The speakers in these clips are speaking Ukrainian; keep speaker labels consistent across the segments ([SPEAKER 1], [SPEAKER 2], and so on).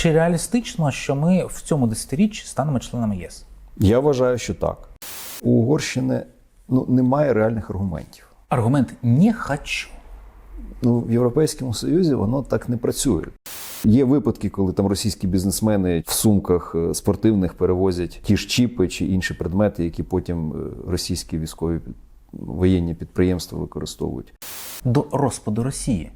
[SPEAKER 1] Чи реалістично, що ми в цьому десятиріччі станемо членами ЄС?
[SPEAKER 2] Я вважаю, що так. У Угорщини ну, немає реальних аргументів.
[SPEAKER 1] Аргумент не хочу.
[SPEAKER 2] Ну, в Європейському Союзі воно так не працює. Є випадки, коли там російські бізнесмени в сумках е, спортивних перевозять ті ж чіпи чи інші предмети, які потім е, російські військові воєнні підприємства використовують.
[SPEAKER 1] До розпаду Росії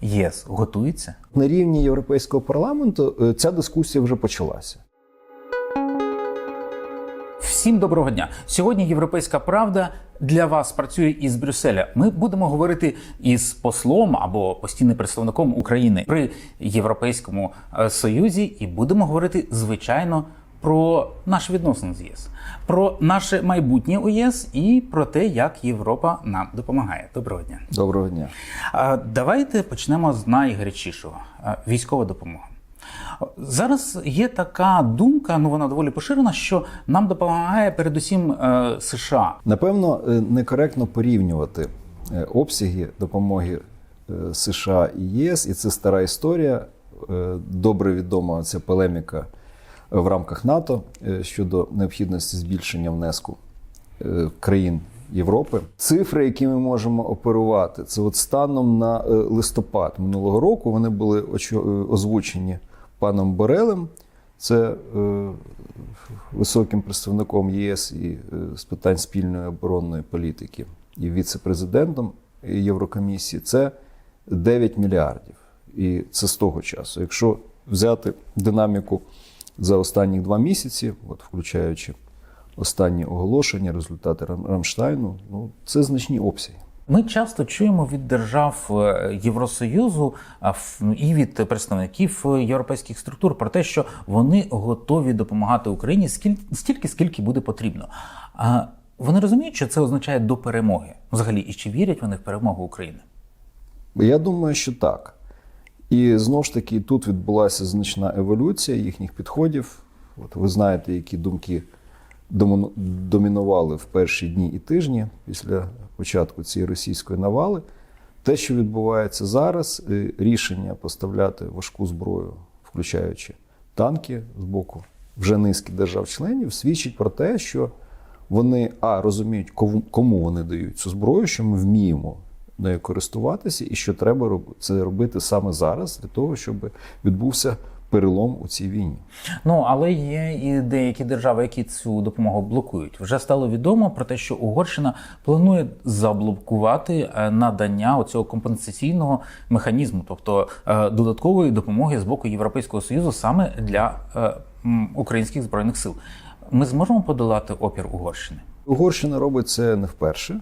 [SPEAKER 1] ЄС готується.
[SPEAKER 2] На рівні Європейського парламенту е, ця дискусія вже почалася.
[SPEAKER 1] Всім доброго дня. Сьогодні Європейська Правда для вас працює із Брюсселя. Ми будемо говорити із послом або постійним представником України при Європейському е, Союзі, і будемо говорити звичайно про наші відносини з ЄС, про наше майбутнє у ЄС і про те, як Європа нам допомагає. Доброго дня.
[SPEAKER 2] Доброго дня.
[SPEAKER 1] Давайте почнемо з найгарячішого військова допомога. Зараз є така думка, ну вона доволі поширена, що нам допомагає передусім е, США.
[SPEAKER 2] Напевно, е, некоректно порівнювати е, обсяги допомоги США і ЄС, і це стара історія. Добре відома ця полеміка в рамках НАТО е, щодо необхідності збільшення внеску е, країн Європи. Цифри, які ми можемо оперувати, це от станом на е, листопад минулого року вони були озвучені паном Борелем. Це е, високим представником ЄС і е, з питань спільної оборонної політики і віце-президентом Єврокомісії. Це 9 мільярдів. І це з того часу. Якщо взяти динаміку за останні два місяці, от включаючи останні оголошення, результати Рамштайну, ну це значні обсяги.
[SPEAKER 1] Ми часто чуємо від держав е, Євросоюзу ну, і від представників е, європейських структур про те, що вони готові допомагати Україні стільки, скільки буде потрібно. Вони розуміють, що це означає до перемоги. Взагалі, і чи вірять вони в перемогу України?
[SPEAKER 2] Я думаю, що так. І знову ж таки, тут відбулася значна еволюція їхніх підходів. От ви знаєте, які думки домінували в перші дні і тижні після початку цієї російської навали. Те, що відбувається зараз, е, рішення поставляти важку зброю, включаючи танки з боку вже низки держав-членів, свідчить про те, що вони а розуміють, кому- вони дають цю зброю, що ми вміємо нею користуватися, і що треба це робити саме зараз, для того, щоб відбувся перелом у цій війні.
[SPEAKER 1] Ну але є і деякі держави, які цю допомогу блокують. Вже стало відомо про те, що Угорщина планує заблокувати е, надання оцього компенсаційного механізму, тобто е, додаткової допомоги з боку Європейського союзу саме для е, українських збройних сил. Ми зможемо подолати опір Угорщини.
[SPEAKER 2] Угорщина робить це не вперше,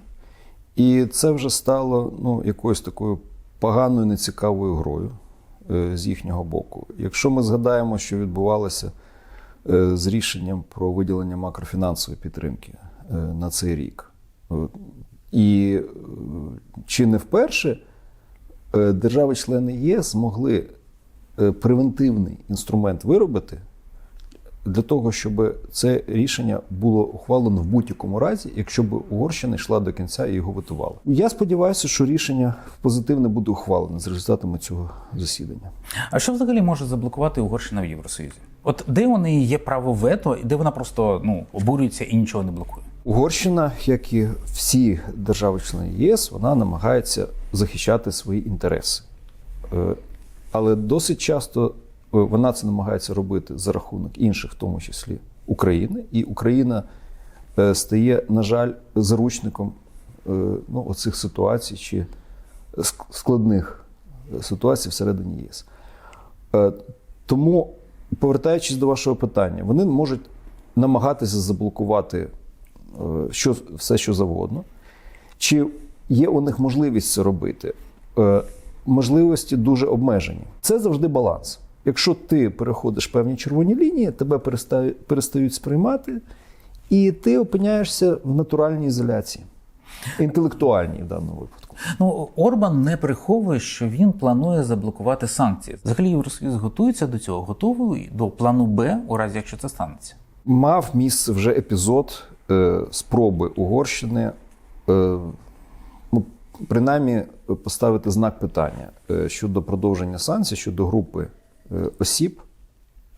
[SPEAKER 2] і це вже стало ну, якоюсь такою поганою, нецікавою грою е, з їхнього боку. Якщо ми згадаємо, що відбувалося е, з рішенням про виділення макрофінансової підтримки е, на цей рік, і чи не вперше держави-члени ЄС змогли е, превентивний інструмент виробити для того, щоб це рішення було ухвалено в будь-якому разі, якщо б Угорщина йшла до кінця і його витувала. Я сподіваюся, що рішення позитивне буде ухвалене з результатами цього засідання.
[SPEAKER 1] А що взагалі може заблокувати Угорщина в Євросоюзі? От де у неї є право вето, і де вона просто ну обурюється і нічого не блокує?
[SPEAKER 2] Угорщина, як і всі держави-члени ЄС, вона намагається захищати свої інтереси. Е, Але досить часто вона це намагається робити за рахунок інших, в тому числі України. І Україна е, стає, на жаль, заручником е, ну, оцих ситуацій чи складних е, ситуацій всередині ЄС. Тому, повертаючись до вашого питання, вони можуть намагатися заблокувати що, все, що завгодно. Чи є у них можливість це робити? Можливості дуже обмежені. Це завжди баланс. Якщо ти переходиш певні червоні лінії, тебе перестають сприймати, і ти опиняєшся в натуральній ізоляції, інтелектуальній в даному випадку.
[SPEAKER 1] Ну Орбан не приховує, що він планує заблокувати санкції. Взагалі Євросоюз готується до цього, готовий до плану Б, у разі якщо це станеться.
[SPEAKER 2] Мав місце вже епізод е, спроби Угорщини, е, ну, принаймні поставити знак питання е, щодо продовження санкцій щодо групи осіб,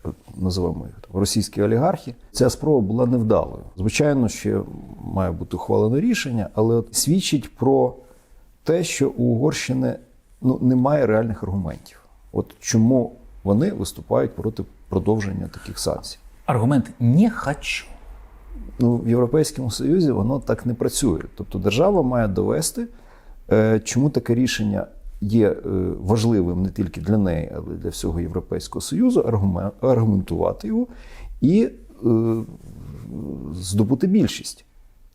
[SPEAKER 2] е, називаємо їх російські олігархи. Ця спроба була невдалою. Звичайно, ще має бути ухвалено рішення, але от свідчить про те, що у Угорщини ну, немає реальних аргументів. От чому вони виступають проти продовження таких санкцій.
[SPEAKER 1] Аргумент не хочу.
[SPEAKER 2] Ну, в Європейському Союзі воно так не працює. Тобто держава має довести, е, чому таке рішення є е, важливим не тільки для неї, але й для всього Європейського Союзу, аргументувати його і е, здобути більшість.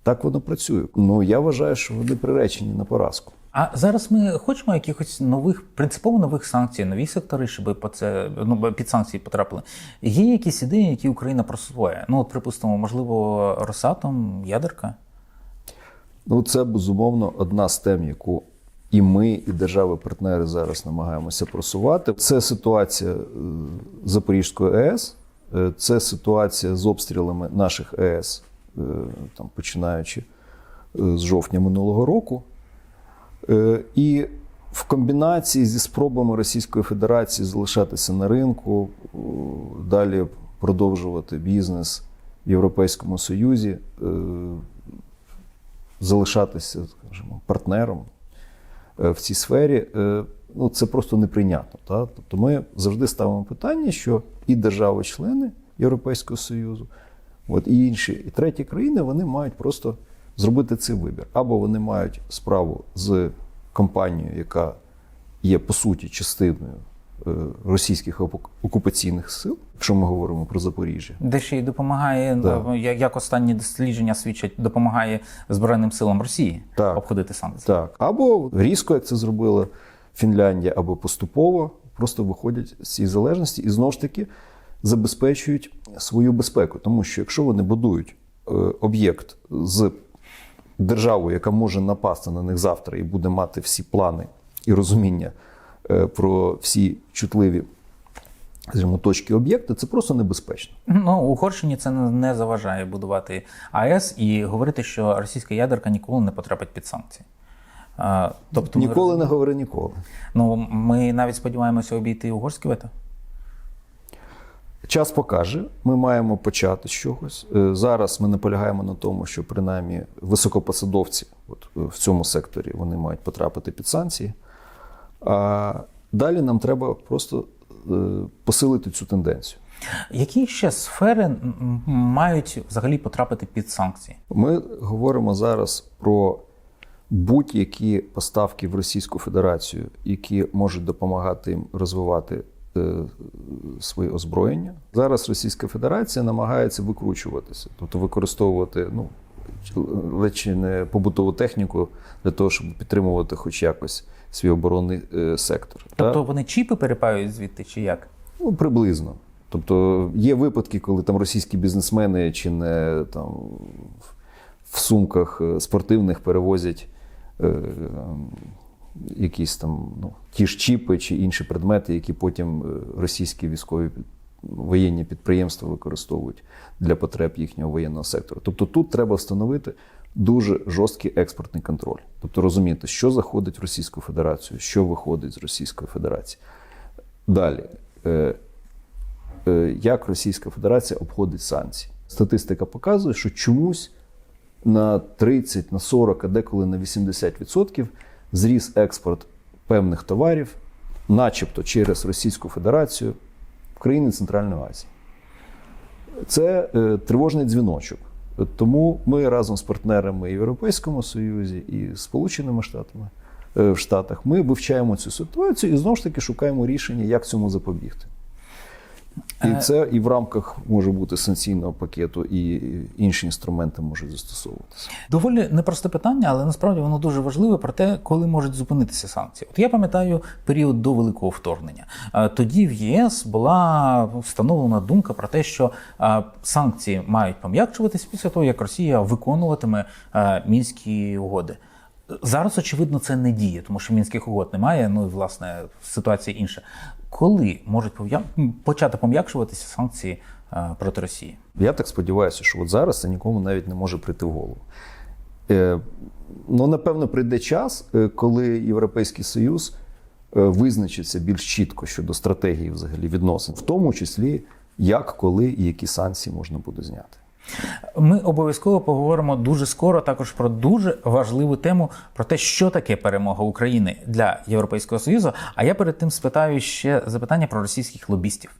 [SPEAKER 2] Так воно працює. Ну я вважаю, що вони приречені на поразку.
[SPEAKER 1] А зараз ми хочемо якихось нових, принципово нових санкцій, нові сектори, щоб по це ну під санкції потрапили. Є якісь ідеї, які Україна просуває? Ну, от, припустимо, можливо, Росатом, ядерка.
[SPEAKER 2] Ну, це безумовно одна з тем, яку і ми, і держави-партнери зараз намагаємося просувати. Це ситуація е, Запорізької АЕС, е, це ситуація з обстрілами наших АЕС, е, там, починаючи з жовтня минулого року. І в комбінації зі спробами Російської Федерації залишатися на ринку, далі продовжувати бізнес в Європейському Союзі, залишатися, скажімо, партнером в цій сфері, е, ну це просто неприйнятно. Та? Тобто ми завжди ставимо питання, що і держави-члени Європейського Союзу, от, і інші, і треті країни, вони мають просто зробити цей вибір. Або вони мають справу з компанією, яка є по суті частиною е, російських оку- окупаційних сил, якщо ми говоримо про Запоріжжя.
[SPEAKER 1] Де ще й допомагає,
[SPEAKER 2] Так.
[SPEAKER 1] ну, як, останні дослідження свідчать, допомагає Збройним силам Росії
[SPEAKER 2] Так.
[SPEAKER 1] обходити санкції.
[SPEAKER 2] Так. Або різко, як це зробила Фінляндія, або поступово просто виходять з цієї залежності і знову ж таки забезпечують свою безпеку. Тому що якщо вони будують е, об'єкт з державою, яка може напасти на них завтра і буде мати всі плани і розуміння е, про всі чутливі скажімо, точки об'єкта, це просто небезпечно.
[SPEAKER 1] Ну, Угорщині це не заважає будувати АЕС і говорити, що російська ядерка ніколи не потрапить під санкції. Тобто
[SPEAKER 2] Ніколи
[SPEAKER 1] роз-
[SPEAKER 2] не говори ніколи.
[SPEAKER 1] Ну, ми навіть сподіваємося обійти угорське вето.
[SPEAKER 2] Час покаже, ми маємо почати з чогось. Е, Зараз ми наполягаємо на тому, що принаймні високопосадовці от, е, в цьому секторі вони мають потрапити під санкції. А далі нам треба просто е, посилити цю тенденцію.
[SPEAKER 1] Які ще сфери мають взагалі потрапити під санкції?
[SPEAKER 2] Ми говоримо зараз про будь-які поставки в Російську Федерацію, які можуть допомагати їм розвивати е, свої озброєння. Зараз Російська Федерація намагається викручуватися, тобто використовувати ну, ледь чи не побутову техніку для того, щоб підтримувати хоч якось свій оборонний е, сектор.
[SPEAKER 1] Тобто
[SPEAKER 2] Та?
[SPEAKER 1] вони чіпи перепаюють звідти, чи як?
[SPEAKER 2] Ну, приблизно. Тобто є випадки, коли там російські бізнесмени чи не там в- сумках е, спортивних перевозять е, ем, якісь там ну, ті ж чіпи чи інші предмети, які потім е, російські військові воєнні підприємства використовують для потреб їхнього воєнного сектору. Тобто тут треба встановити дуже жорсткий експортний контроль. Тобто розуміти, що заходить в Російську Федерацію, що виходить з Російської Федерації. Далі. Е, е, як Російська Федерація обходить санкції. Статистика показує, що чомусь на 30, на 40, а деколи на 80% зріс експорт певних товарів, начебто через Російську Федерацію в країни Центральної Азії. Це е, тривожний дзвіночок. Тому ми разом з партнерами в Європейському Союзі і Сполученими Штатами е, в Штатах ми вивчаємо цю ситуацію і знову ж таки шукаємо рішення, як цьому запобігти. І
[SPEAKER 1] Е,
[SPEAKER 2] це і в рамках може бути санкційного пакету, і інші інструменти можуть застосовуватися.
[SPEAKER 1] Доволі непросте питання, але насправді воно дуже важливе про те, коли можуть зупинитися санкції. От я пам'ятаю період до великого вторгнення. Е, Тоді в ЄС була встановлена думка про те, що е, санкції мають пом'якчуватись після того, як Росія виконуватиме мінські угоди. Зараз, очевидно, це не діє, тому що мінських угод немає. Ну і власне ситуація інша. Коли можуть почати пом'якшуватися санкції е, проти Росії?
[SPEAKER 2] Я так сподіваюся, що от зараз це нікому навіть не може прийти в голову. Е, ну, напевно, прийде час, е, коли Європейський Союз визначиться більш чітко щодо стратегії взагалі відносин, в тому числі як, коли і які санкції можна буде зняти.
[SPEAKER 1] Ми обов'язково поговоримо дуже скоро також про дуже важливу тему про те, що таке перемога України для Європейського Союзу. А я перед тим спитаю ще запитання про російських лобістів.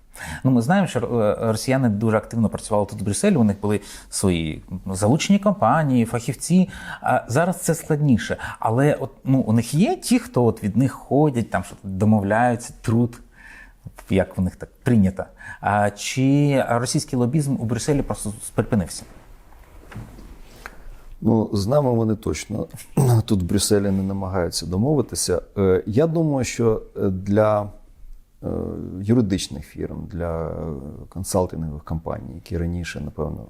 [SPEAKER 1] Ну, ми знаємо, що е, росіяни дуже активно працювали тут в Брюсселі. У них були свої залучені компанії, фахівці. А зараз це складніше. Але от ну у них є ті, хто от від них ходять, там що домовляються, труд. Як у них так прийнято. А чи російський лобізм у Брюсселі просто припинився?
[SPEAKER 2] Ну, з нами вони точно тут в Брюсселі не намагаються домовитися. Е, Я думаю, що е, для е, юридичних фірм, для консалтингових компаній, які раніше, напевно,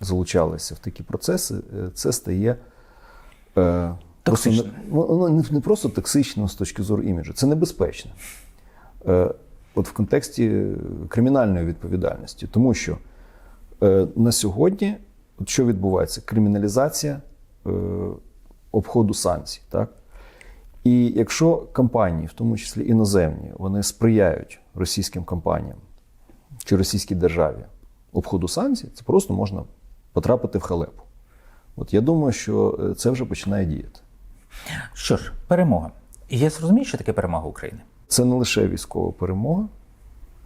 [SPEAKER 2] залучалися в такі процеси, це стає е, просто не, ну, не, не просто токсично з точки зору іміджу, це небезпечно. Е, От в контексті кримінальної відповідальності, тому що е, на сьогодні, от що відбувається? Криміналізація е, обходу санкцій. Так? І якщо компанії, в тому числі іноземні, вони сприяють російським компаніям чи російській державі обходу санкцій, це просто можна потрапити в халепу. От я думаю, що е, це вже починає діяти.
[SPEAKER 1] Що ж, перемога. Я зрозумію, що таке перемога України.
[SPEAKER 2] Це не лише військова перемога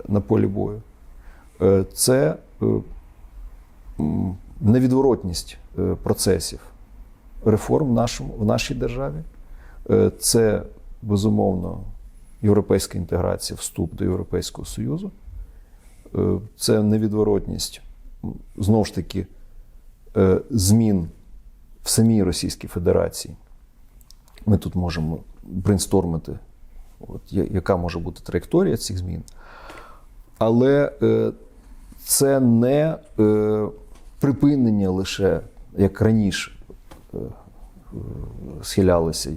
[SPEAKER 2] на полі бою, Е, це е, невідворотність е, процесів реформ в, нашій державі. Це, безумовно, європейська інтеграція, вступ до Європейського Союзу. Це невідворотність, знову ж таки, змін в самій Російській Федерації. Ми тут можемо брейнстормити, от, яка може бути траєкторія цих змін. Але е, це не е, припинення лише, як раніше е, схилялися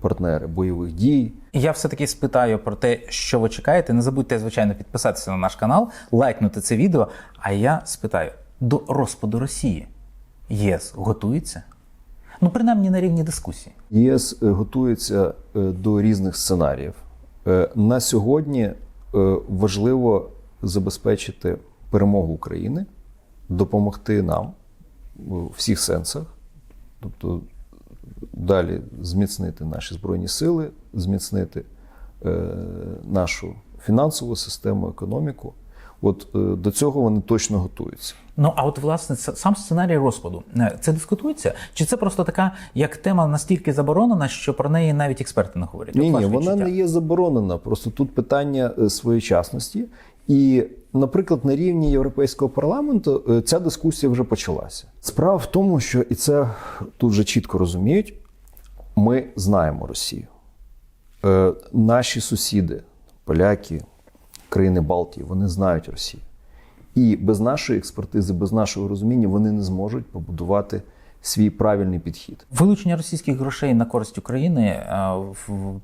[SPEAKER 2] партнери бойових дій.
[SPEAKER 1] Я все-таки спитаю про те, що ви чекаєте. Не забудьте, звичайно, підписатися на наш канал, лайкнути це відео. А я спитаю: до розпаду Росії ЄС готується? Ну, принаймні на рівні дискусії.
[SPEAKER 2] ЄС е, готується е, до різних сценаріїв. Е, На сьогодні важливо забезпечити перемогу України, допомогти нам у всіх сенсах, тобто далі зміцнити наші збройні сили, зміцнити нашу фінансову систему, економіку. От е, до цього вони точно готуються.
[SPEAKER 1] Ну а от власне сам сценарій розпаду е, це дискутується? Чи це просто така як тема настільки заборонена, що про неї навіть експерти не говорять?
[SPEAKER 2] Ні, ні, вона не є заборонена. Просто тут питання е, своєчасності. І, наприклад, на рівні Європейського парламенту ця дискусія вже почалася. Справа в тому, що і це тут вже чітко розуміють. Ми знаємо Росію. Наші сусіди, поляки, країни Балтії, вони знають Росію. І без нашої експертизи, без нашого розуміння вони не зможуть побудувати свій правильний підхід.
[SPEAKER 1] Вилучення російських грошей на користь України е,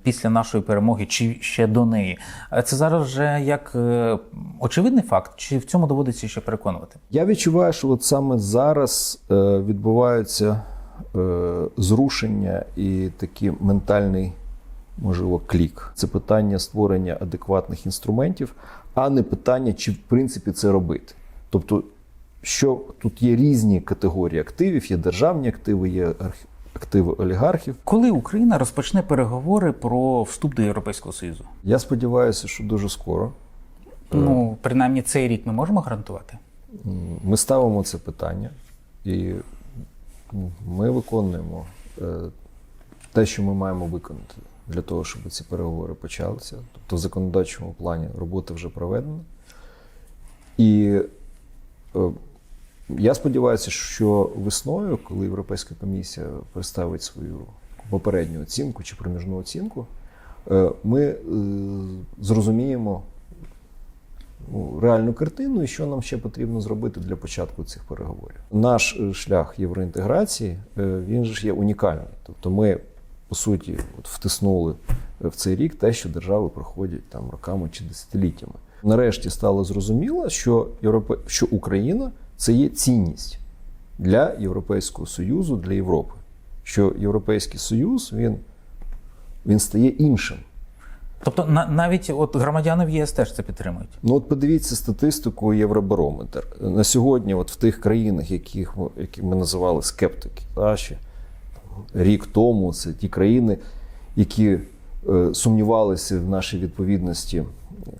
[SPEAKER 1] після нашої перемоги чи ще до неї. е, Це зараз вже як е, очевидний факт, чи в цьому доводиться ще переконувати?
[SPEAKER 2] Я відчуваю, що от саме зараз відбуваються зрушення і такий ментальний, можливо, клік. Це питання створення адекватних інструментів, а не питання, чи в принципі це робити. Тобто, що тут є різні категорії активів, є державні активи, є активи олігархів.
[SPEAKER 1] Коли Україна розпочне переговори про вступ до Європейського Союзу?
[SPEAKER 2] Я сподіваюся, що дуже скоро.
[SPEAKER 1] Ну, принаймні цей рік ми можемо гарантувати.
[SPEAKER 2] Ми ставимо це питання, і ми виконуємо е, те, що ми маємо виконати для того, щоб ці переговори почалися. Тобто, в законодавчому плані робота вже проведена. І е, я сподіваюся, що весною, коли Європейська комісія представить свою попередню оцінку чи проміжну оцінку, е, ми е, зрозуміємо ну, реальну картину і що нам ще потрібно зробити для початку цих переговорів. Наш шлях євроінтеграції він ж є унікальний. Тобто, ми по суті от втиснули в цей рік те, що держави проходять там роками чи десятиліттями. Нарешті стало зрозуміло, що Європе... що Україна це є цінність для Європейського Союзу, для Європи. Що Європейський Союз він, він стає іншим.
[SPEAKER 1] Тобто на, навіть от громадяни в ЄС теж це підтримують.
[SPEAKER 2] Ну, от подивіться статистику Євробарометр. На сьогодні, от в тих країнах, яких, ми- які ми називали скептики, та, ще рік тому, це ті країни, які е, сумнівалися в нашій відповідності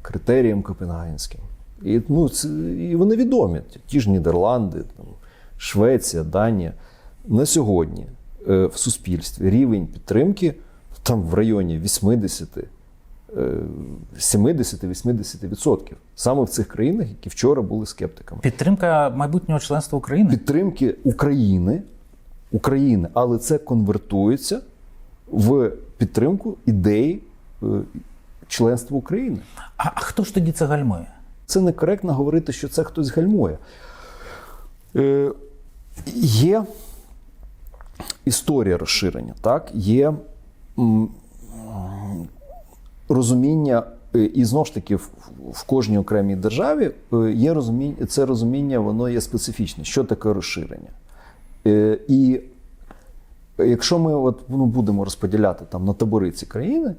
[SPEAKER 2] критеріям Копенгагенським. І, ну, це, і вони відомі. Ті ж Нідерланди, там, Швеція, Данія. На сьогодні е, в суспільстві рівень підтримки там в районі 80 70-80%. Саме в цих країнах, які вчора були скептиками.
[SPEAKER 1] Підтримка майбутнього членства України.
[SPEAKER 2] Підтримки України, України, але це конвертується в підтримку ідеї е, членства України.
[SPEAKER 1] А, а хто ж тоді це гальмує?
[SPEAKER 2] Це некоректно говорити, що це хтось гальмує. Е, є історія розширення, так? є м, розуміння, е, і знову ж таки, в, в кожній окремій державі е, є розуміння, це розуміння, воно є специфічне. Що таке розширення? Е, І якщо ми от, ну, будемо розподіляти там, на табори ці країни,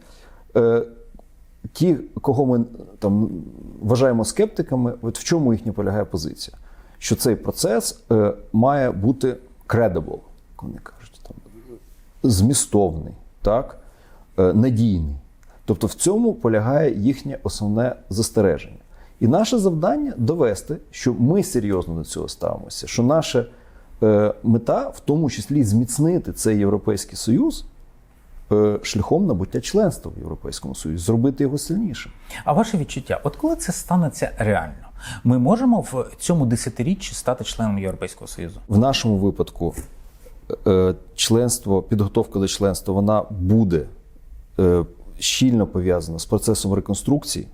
[SPEAKER 2] е, ті, кого ми там вважаємо скептиками, от в чому їхня полягає позиція? Що цей процес е, має бути credible, як вони кажуть, там, змістовний, так? надійний. Тобто в цьому полягає їхнє основне застереження. І наше завдання довести, що ми серйозно до цього ставимося, що наша е, мета, в тому числі, зміцнити цей Європейський Союз е, шляхом набуття членства в Європейському Союзі, зробити його сильнішим.
[SPEAKER 1] А ваше відчуття, от коли це станеться реально, ми можемо в цьому десятиріччі стати членом Європейського Союзу?
[SPEAKER 2] В нашому випадку е, членство, підготовка до членства, вона буде е, щільно пов'язана з процесом реконструкції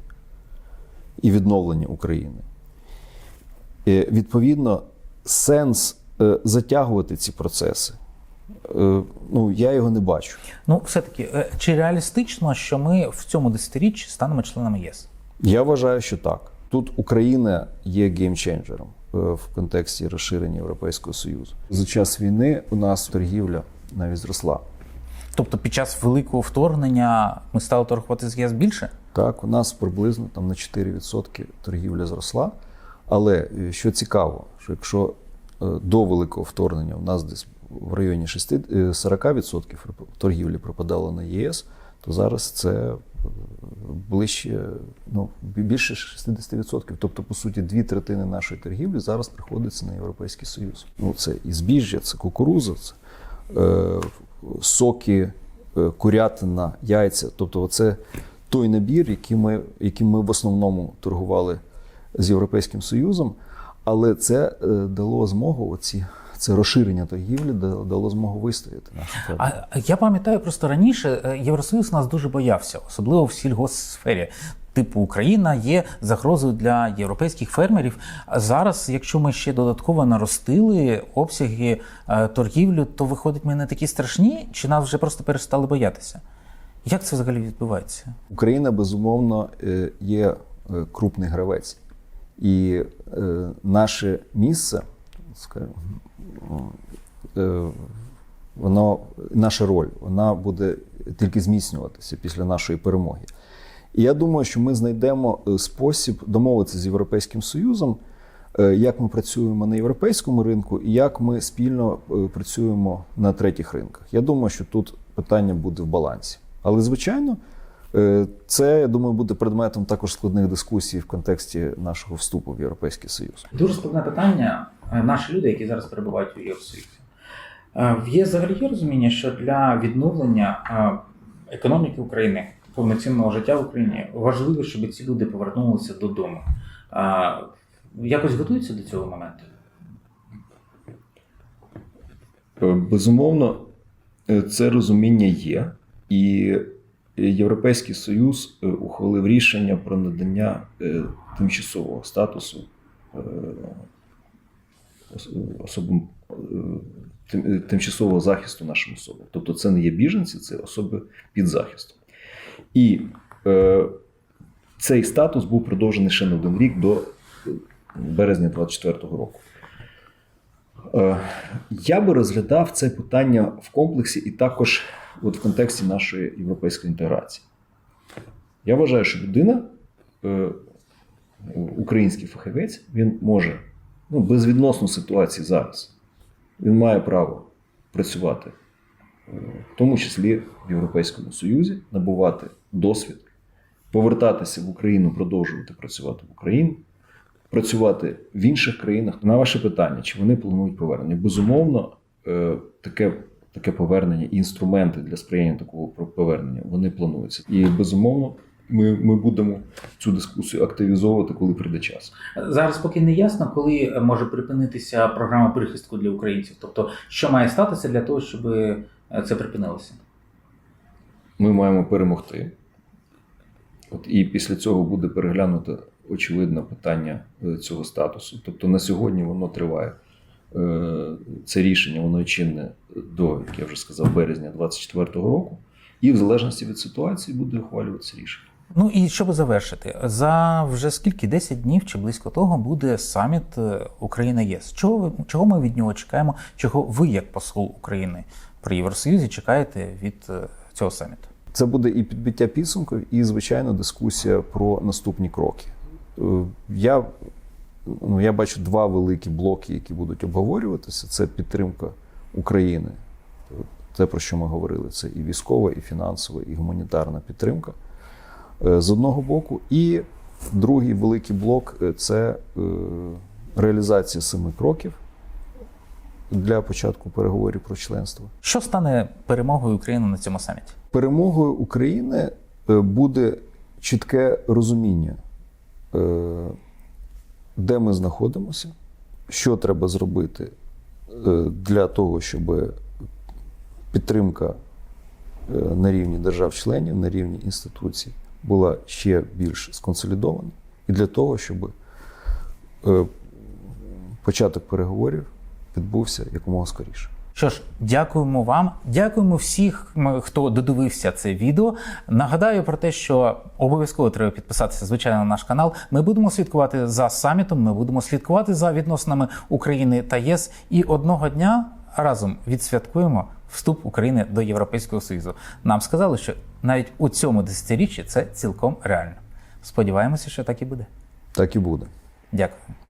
[SPEAKER 2] і відновлення України. Е, Відповідно, сенс е, затягувати ці процеси, е, ну, я його не бачу.
[SPEAKER 1] Ну, все-таки, е, чи реалістично, що ми в цьому десятиріччі станемо членами ЄС?
[SPEAKER 2] Я вважаю, що так. Тут Україна є геймченджером е, в контексті розширення Європейського Союзу. За час війни у нас торгівля навіть зросла.
[SPEAKER 1] Тобто під час великого вторгнення ми стали торгувати з ЄС більше?
[SPEAKER 2] Так, у нас приблизно там на 4% торгівля зросла. Але е, що цікаво, що якщо е, до великого вторгнення у нас десь в районі 6, е, 40% торгівлі пропадало на ЄС, то зараз це е, ближче, ну, більше 60%. Тобто, по суті, дві третини нашої торгівлі зараз приходиться на Європейський Союз. Ну, це і збіжжя, це кукуруза, це е, соки, е, курятина, яйця. Тобто, це той набір, який ми, яким ми в основному торгували з Європейським Союзом, але це е, дало змогу, оці, це розширення торгівлі дало, змогу вистояти.
[SPEAKER 1] А я пам'ятаю просто раніше е, Євросоюз нас дуже боявся, особливо в сільгоссфері. Типу Україна є загрозою для європейських фермерів. Зараз, якщо ми ще додатково наростили обсяги е, торгівлі, то виходить, ми не такі страшні, чи нас вже просто перестали боятися? Як це взагалі відбувається?
[SPEAKER 2] Україна, безумовно, є крупний гравець. І е, наше місце, скажімо, е, воно, наша роль, вона буде тільки зміцнюватися після нашої перемоги. І я думаю, що ми знайдемо е, спосіб домовитися з Європейським Союзом, е, як ми працюємо на європейському ринку і як ми спільно е, працюємо на третіх ринках. Я думаю, що тут питання буде в балансі. Але, звичайно, це, я думаю, буде предметом також складних дискусій в контексті нашого вступу в Європейський Союз.
[SPEAKER 1] Дуже складне питання. Е, Наші люди, які зараз перебувають у Євросоюзі. Е, є взагалі є розуміння, що для відновлення е, економіки України, повноцінного життя в Україні важливо, щоб ці люди повернулися додому. Е, Якось готуються до цього моменту?
[SPEAKER 2] Е, Безумовно, е, це розуміння є, і Європейський Союз е, ухвалив рішення про надання е, тимчасового статусу е, особам тим- тимчасового захисту нашим особам. Тобто це не є біженці, це особи під захистом. І цей статус був продовжений ще на один рік до березня 2024 року. Е, Я би розглядав це питання в комплексі і також от в контексті нашої європейської інтеграції. Я вважаю, що людина, е, український фахівець, він може ну, безвідносно ситуації зараз. Він має право працювати, е, в тому числі в Європейському Союзі, набувати досвід, повертатися в Україну, продовжувати працювати в Україні, працювати в інших країнах. На ваше питання, чи вони планують повернення? Безумовно, е, таке, таке повернення і інструменти для сприяння такого повернення вони плануються. І безумовно, ми, ми будемо цю дискусію активізовувати, коли прийде час.
[SPEAKER 1] Зараз поки не ясно, коли може припинитися програма прихистку для українців. Тобто, що має статися для того, щоб е, це припинилося?
[SPEAKER 2] Ми маємо перемогти. От і після цього буде переглянуто очевидно питання е, цього статусу. Тобто на сьогодні воно триває. Е, Це рішення воно чинне до, як я вже сказав, березня 2024 року. І в залежності від ситуації буде ухвалюватися рішення.
[SPEAKER 1] Ну і щоб завершити, за вже скільки 10 днів чи близько того буде саміт е, Україна ЄС. Чого ви- чого ми від нього чекаємо? Чого ви, як посол України при Євросоюзі, чекаєте від цього саміту?
[SPEAKER 2] Це буде і підбиття підсумків, і звичайно дискусія про наступні кроки. Е, Я, ну, я бачу два великі блоки, які будуть обговорюватися: це підтримка України. Те, про що ми говорили, це і військова, і фінансова, і гуманітарна підтримка е, з одного боку. І другий великий блок е, це реалізація семи кроків для початку переговорів про членство.
[SPEAKER 1] Що стане перемогою України на цьому саміті?
[SPEAKER 2] Перемогою України буде чітке розуміння, де ми знаходимося, що треба зробити е, для того, щоб підтримка е, на рівні держав-членів, на рівні інституцій була ще більш сконсолідована, і для того, щоб е, початок переговорів відбувся якомога скоріше.
[SPEAKER 1] Що ж, дякуємо вам, дякуємо всіх, хто додивився це відео. Нагадаю про те, що обов'язково треба підписатися, звичайно, на наш канал. Ми будемо слідкувати за самітом, ми будемо слідкувати за відносинами України та ЄС. І одного дня разом відсвяткуємо вступ України до Європейського Союзу. Нам сказали, що навіть у цьому десятиріччі це цілком реально. Сподіваємося, що так і буде.
[SPEAKER 2] Так і буде.
[SPEAKER 1] Дякую.